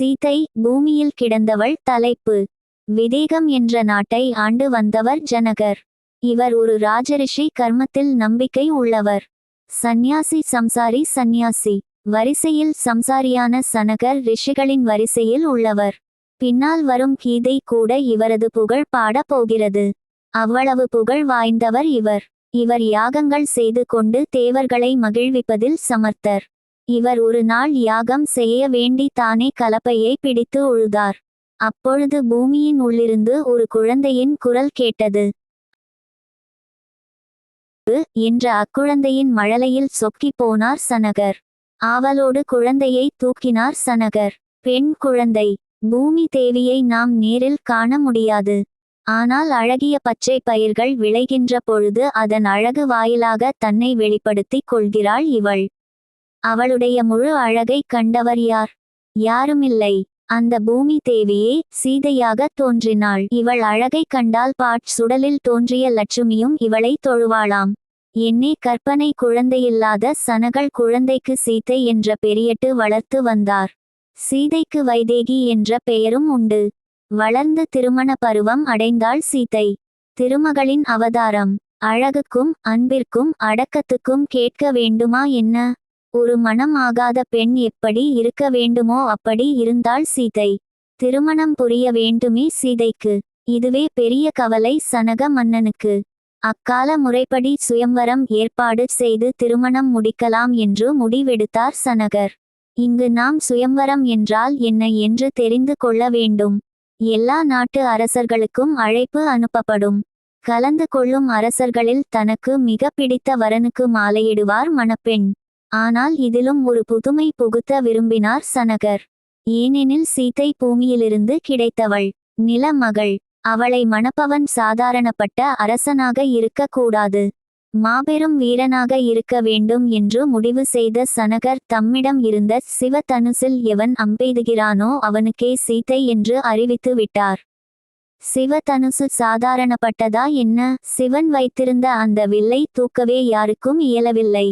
சீதை பூமியில் கிடந்தவள் தலைப்பு. விதேகம் என்ற நாட்டை ஆண்டு வந்தவர் ஜனகர். இவர் ஒரு ராஜரிஷி கர்மத்தில் நம்பிக்கை உள்ளவர். சந்நியாசி சம்சாரி சந்நியாசி. வரிசையில் சம்சாரியான சனகர் ரிஷிகளின் வரிசையில் உள்ளவர். பின்னால் வரும் கீதை கூட இவரது புகழ் பாடப் போகிறது. அவ்வளவு புகழ் வாய்ந்தவர் இவர். இவர் யாகங்கள் செய்து கொண்டு தேவர்களை மகிழ்விப்பதில் சமர்த்தர். இவர் ஒரு நாள் யாகம் செய்ய வேண்டி தானே கலப்பையை பிடித்து உழுதார். அப்பொழுது பூமியின் உள்ளிருந்து ஒரு குழந்தையின் குரல் கேட்டது. என்ற அக்குழந்தையின் மழலையில் சொக்கி போனார் சனகர். ஆவலோடு குழந்தையை தூக்கினார் சனகர். பெண் குழந்தை. பூமி தேவியை நாம் நேரில் காண முடியாது. ஆனால் அழகிய பச்சை பயிர்கள் விளைகின்ற பொழுது அதன் அழகு வாயிலாக தன்னை வெளிப்படுத்திக் கொள்கிறாள் இவள். அவளுடைய முழு அழகை கண்டவர் யார்? யாருமில்லை. அந்த பூமி தேவியே சீதையாக தோன்றினாள். இவள் அழகை கண்டால் பாட் சுடலில் தோன்றிய லட்சுமியும் இவளை தொழுவாளாம். என்னே கற்பனை குழந்தையில்லாத சனகள் குழந்தைக்கு சீதை என்ற பெரியட்டு வளர்த்து வந்தார். சீதைக்கு வைதேகி என்ற பெயரும் உண்டு. வளர்ந்து திருமண பருவம் அடைந்தாள் சீதை. திருமகளின் அவதாரம். அழகுக்கும் அன்பிற்கும் அடக்கத்துக்கும் கேட்க வேண்டுமா என்ன? ஒரு மனம் ஆகாத பெண் எப்படி இருக்க வேண்டுமோ அப்படி இருந்தாள் சீதை. திருமணம் புரிய வேண்டுமே சீதைக்கு. இதுவே பெரிய கவலை சனக மன்னனுக்கு. அக்கால முறைப்படி சுயம்வரம் ஏற்பாடு செய்து திருமணம் முடிக்கலாம் என்று முடிவெடுத்தார் சனகர். இங்கு நாம் சுயம்வரம் என்றால் என்ன என்று தெரிந்து கொள்ள வேண்டும். எல்லா நாட்டு அரசர்களுக்கும் அழைப்பு அனுப்பப்படும். கலந்து கொள்ளும் அரசர்களில் தனக்கு மிக பிடித்த வரனுக்கு மாலையிடுவார் மணப்பெண். ஆனால் இதிலும் ஒரு புதுமை புகுத்த விரும்பினார் சனகர். ஏனெனில் சீதை பூமியிலிருந்து கிடைத்தவள் நிலமகள் அவளை மணப்பவன் சாதாரணப்பட்ட அரசனாக இருக்கக்கூடாது. மாபெரும் வீரனாக இருக்க வேண்டும் என்று முடிவு செய்த சனகர் தம்மிடம் இருந்த சிவதனுசில் எவன் அம்பெய்துகிறானோ அவனுக்கே சீதை என்று அறிவித்து விட்டார். சிவதனுசு சாதாரணப்பட்டதா என்ன? சிவன் வைத்திருந்த அந்த வில்லை தூக்கவே யாருக்கும் இயலவில்லை.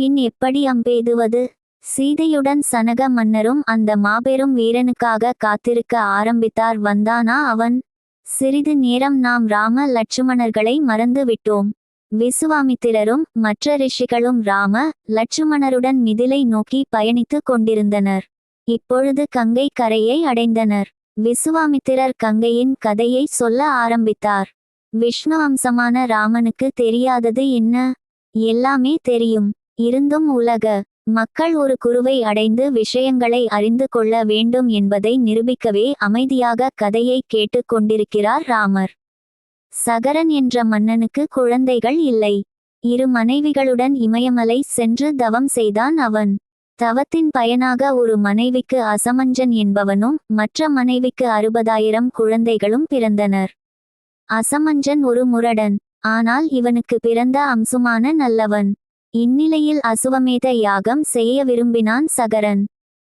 பின் எப்படி அம்பெய்துவது சீதையுடன் சனக மன்னரும் அந்த மாபெரும் வீரனுக்காக காத்திருக்க ஆரம்பித்தார். வந்தானா அவன்? சிறிது நேரம் நாம் ராம லட்சுமணர்களை மறந்து விட்டோம். விசுவாமித்திரரும் மற்ற ரிஷிகளும் ராம லட்சுமணருடன் மிதிலை நோக்கி பயணித்துக் கொண்டிருந்தனர். இப்பொழுது கங்கை கரையை அடைந்தனர். விசுவாமித்திரர் கங்கையின் கதையை சொல்ல ஆரம்பித்தார். விஷ்ணு அம்சமான ராமனுக்கு தெரியாதது என்ன? எல்லாமே தெரியும். இருந்தும் உலக மக்கள் ஒரு குருவை அடைந்து விஷயங்களை அறிந்து கொள்ள வேண்டும் என்பதை நிரூபிக்கவே அமைதியாக கதையை கேட்டுக் கொண்டிருக்கிறார் ராமர். சகரன் என்ற மன்னனுக்கு குழந்தைகள் இல்லை. இரு மனைவிகளுடன் இமயமலை சென்று தவம் செய்தான் அவன். தவத்தின் பயனாக ஒரு மனைவிக்கு அசமஞ்சன் என்பவனும் மற்ற மனைவிக்கு அறுபதாயிரம் குழந்தைகளும் பிறந்தனர். அசமஞ்சன் ஒரு முரடன் ஆனால் இவனுக்கு பிறந்த அம்சுமான நல்லவன். இந்நிலையில் அசுவமேத யாகம் செய்ய விரும்பினான் சகரன்.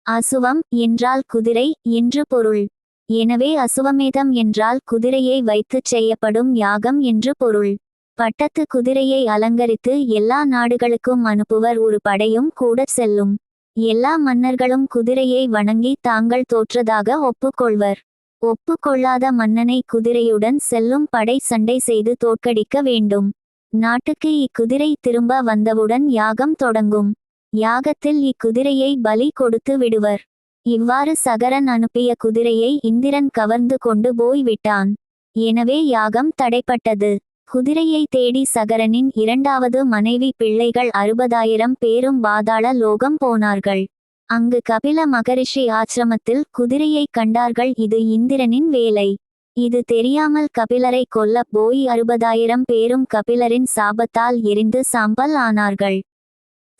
அசுவம் என்றால் குதிரை என்று பொருள். எனவே அசுவமேதம் என்றால் குதிரையை வைத்துச் செய்யப்படும் யாகம் என்று பொருள். பட்டத்து குதிரையை அலங்கரித்து எல்லா நாடுகளுக்கும் அனுப்புவர் ஒரு படையும் கூட செல்லும். எல்லா மன்னர்களும் குதிரையை வணங்கி தாங்கள் தோற்றதாக ஒப்புக்கொள்வர். ஒப்புக்கொள்ளாத மன்னனை குதிரையுடன் செல்லும் படை சண்டை செய்து தோற்கடிக்க வேண்டும். நாட்டுக்கு இக்குதிரை திரும்ப வந்தவுடன் யாகம் தொடங்கும். யாகத்தில் இக்குதிரையை பலி கொடுத்து விடுவர். இவ்வாறு சகரன் அனுப்பிய குதிரையை இந்திரன் கவர்ந்து கொண்டு போய் விட்டான். எனவே யாகம் தடைப்பட்டது. குதிரையை தேடி சகரனின் இரண்டாவது மனைவி பிள்ளைகள் அறுபதாயிரம் பேரும் பாதாள லோகம் போனார்கள். அங்கு கபில மகரிஷி ஆசிரமத்தில் குதிரையை கண்டார்கள். இது இந்திரனின் வேலை. இது தெரியாமல் கபிலரை கொல்ல போய் அறுபதாயிரம் பேரும் கபிலரின் சாபத்தால் எரிந்து சாம்பல் ஆனார்கள்.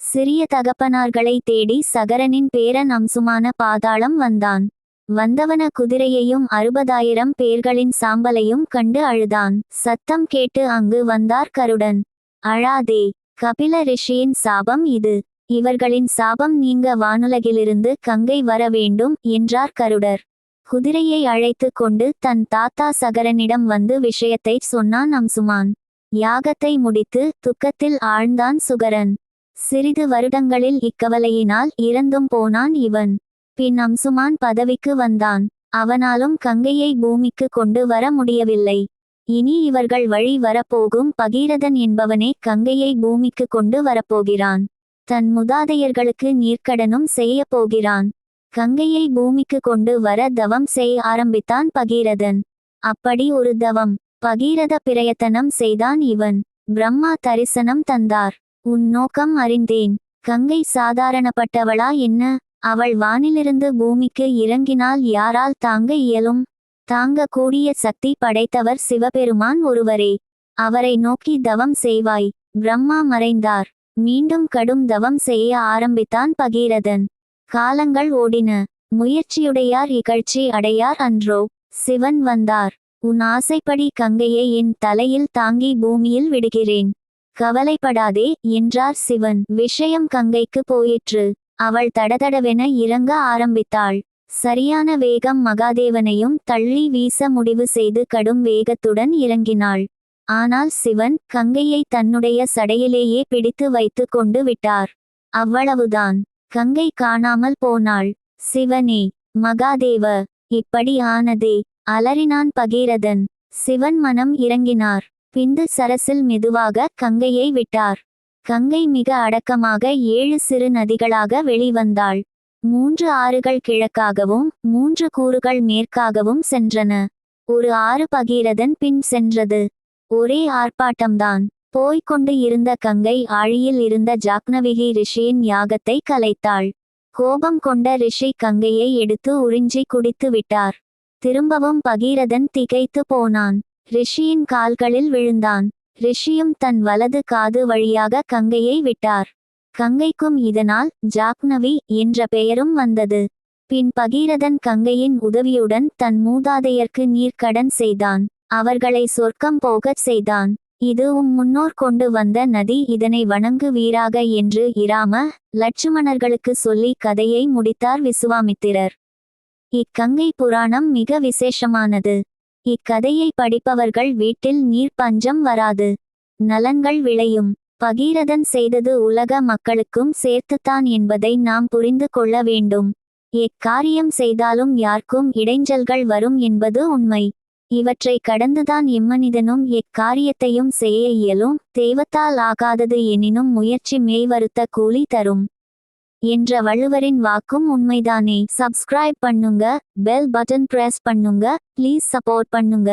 சிறிய தகப்பனார்களை தேடி சகரனின் பேரன் அம்சுமான பாதாளம் வந்தான். வந்தவன குதிரையையும் அறுபதாயிரம் பேர்களின் சாம்பலையும் கண்டு அழுதான். சத்தம் கேட்டு அங்கு வந்தார் கருடன். அழாதே கபில ரிஷியின் சாபம் இது. இவர்களின் சாபம் நீங்க வானுலகிலிருந்து கங்கை வர வேண்டும் என்றார் கருடர். குதிரையை அழைத்து கொண்டு தன் தாத்தா சகரனிடம் வந்து விஷயத்தை சொன்னான் அம்சுமான். யாகத்தை முடித்து துக்கத்தில் ஆழ்ந்தான் சுகரன். சிறிது வருடங்களில் இக்கவலையினால் இறந்தும் போனான் இவன். பின் அம்சுமான் பதவிக்கு வந்தான். அவனாலும் கங்கையை பூமிக்கு கொண்டு வர முடியவில்லை. இனி இவர்கள் வழி வரப்போகும் பகீரதன் என்பவனே கங்கையை பூமிக்கு கொண்டு வரப்போகிறான். தன் முதாதையர்களுக்கு நீர்க்கடனும் செய்ய போகிறான். கங்கையை பூமிக்கு கொண்டு வர தவம் செய்ய ஆரம்பித்தான் பகீரதன். அப்படி ஒரு தவம் பகீரத பிரயத்தனம் செய்தான் இவன். பிரம்மா தரிசனம் தந்தார். உன் நோக்கம் அறிந்தேன். கங்கை சாதாரணப்பட்டவளா என்ன? அவள் வானிலிருந்து பூமிக்கு இறங்கினால் யாரால் தாங்க இயலும்? தாங்க கூடிய சக்தி படைத்தவர் சிவபெருமான் ஒருவரே. அவரை நோக்கி தவம் செய்வாய். பிரம்மா மறைந்தார். மீண்டும் கடும் தவம் செய்ய ஆரம்பித்தான் பகீரதன். காலங்கள் ஓடின. முயற்சியுடையார் இகழ்ச்சி அடையார் அன்றோ. சிவன் வந்தார். உன் ஆசைப்படி கங்கையை என் தலையில் தாங்கி பூமியில் விடுகிறேன். கவலைப்படாதே என்றார் சிவன். விஷயம் கங்கைக்கு போயிற்று. அவள் தடதடவென இறங்க ஆரம்பித்தாள். சரியான வேகம் மகாதேவனையும் தள்ளி வீச முடிவு செய்து கடும் வேகத்துடன் இறங்கினாள். ஆனால் சிவன் கங்கையை தன்னுடைய சடையிலேயே பிடித்து வைத்து கொண்டு விட்டார். அவ்வளவுதான். கங்கை காணாமல் போனாள். சிவனே மகாதேவ இப்படி ஆனதே அலறினான் பகீரதன். சிவன் மனம் இறங்கினார். பிந்து சரசில் மெதுவாக கங்கையை விட்டார். கங்கை மிக அடக்கமாக ஏழு சிறு நதிகளாக வெளிவந்தாள். மூன்று ஆறுகள் கிழக்காகவும் மூன்று கூறுகள் மேற்காகவும் சென்றன. ஒரு ஆறு பகீரதன் பின் சென்றது. ஒரே ஆர்ப்பாட்டம்தான். போய்க் கொண்டு இருந்த கங்கை ஆழியில் இருந்த ஜாக்னவிகி ரிஷியின் யாகத்தை கலைத்தாள். கோபம் கொண்ட ரிஷி கங்கையை எடுத்து உறிஞ்சி குடித்து விட்டார். திரும்பவும் பகீரதன் திகைத்து போனான். ரிஷியின் கால்களில் விழுந்தான். ரிஷியும் தன் வலது காது வழியாக கங்கையை விட்டார். கங்கைக்கும் இதனால் ஜாக்னவி என்ற பெயரும் வந்தது. பின் பகீரதன் கங்கையின் உதவியுடன் தன் மூதாதையர்க்கு நீர்க்கடன் செய்தான். அவர்களை சொர்க்கம் போகச் செய்தான். இது உம் முன்னோர் கொண்டு வந்த நதி இதனை வணங்கு வீராக என்று இராம லட்சுமணர்களுக்கு சொல்லி கதையை முடித்தார் விசுவாமித்திரர். இக்கங்கை புராணம் மிக விசேஷமானது. இக்கதையை படிப்பவர்கள் வீட்டில் நீர் பஞ்சம் வராது. நலன்கள் விளையும். பகீரதன் செய்தது உலக மக்களுக்கும் சேர்த்துத்தான் என்பதை நாம் புரிந்து கொள்ள வேண்டும். எக்காரியம் செய்தாலும் யாருக்கும் இடைஞ்சல்கள் வரும் என்பது உண்மை. இவற்றை கடந்துதான் எம்மனிதனும் எக்காரியத்தையும் செய்ய இயலும் தெய்வத்தால் ஆகாதது எனினும் முயற்சி மேய்வருத்த கூலி தரும். என்ற வள்ளுவரின் வாக்கும் உண்மைதானே. சப்ஸ்கிரைப் பண்ணுங்க பெல் பட்டன் பிரஸ் பண்ணுங்க ப்ளீஸ் சப்போர்ட் பண்ணுங்க.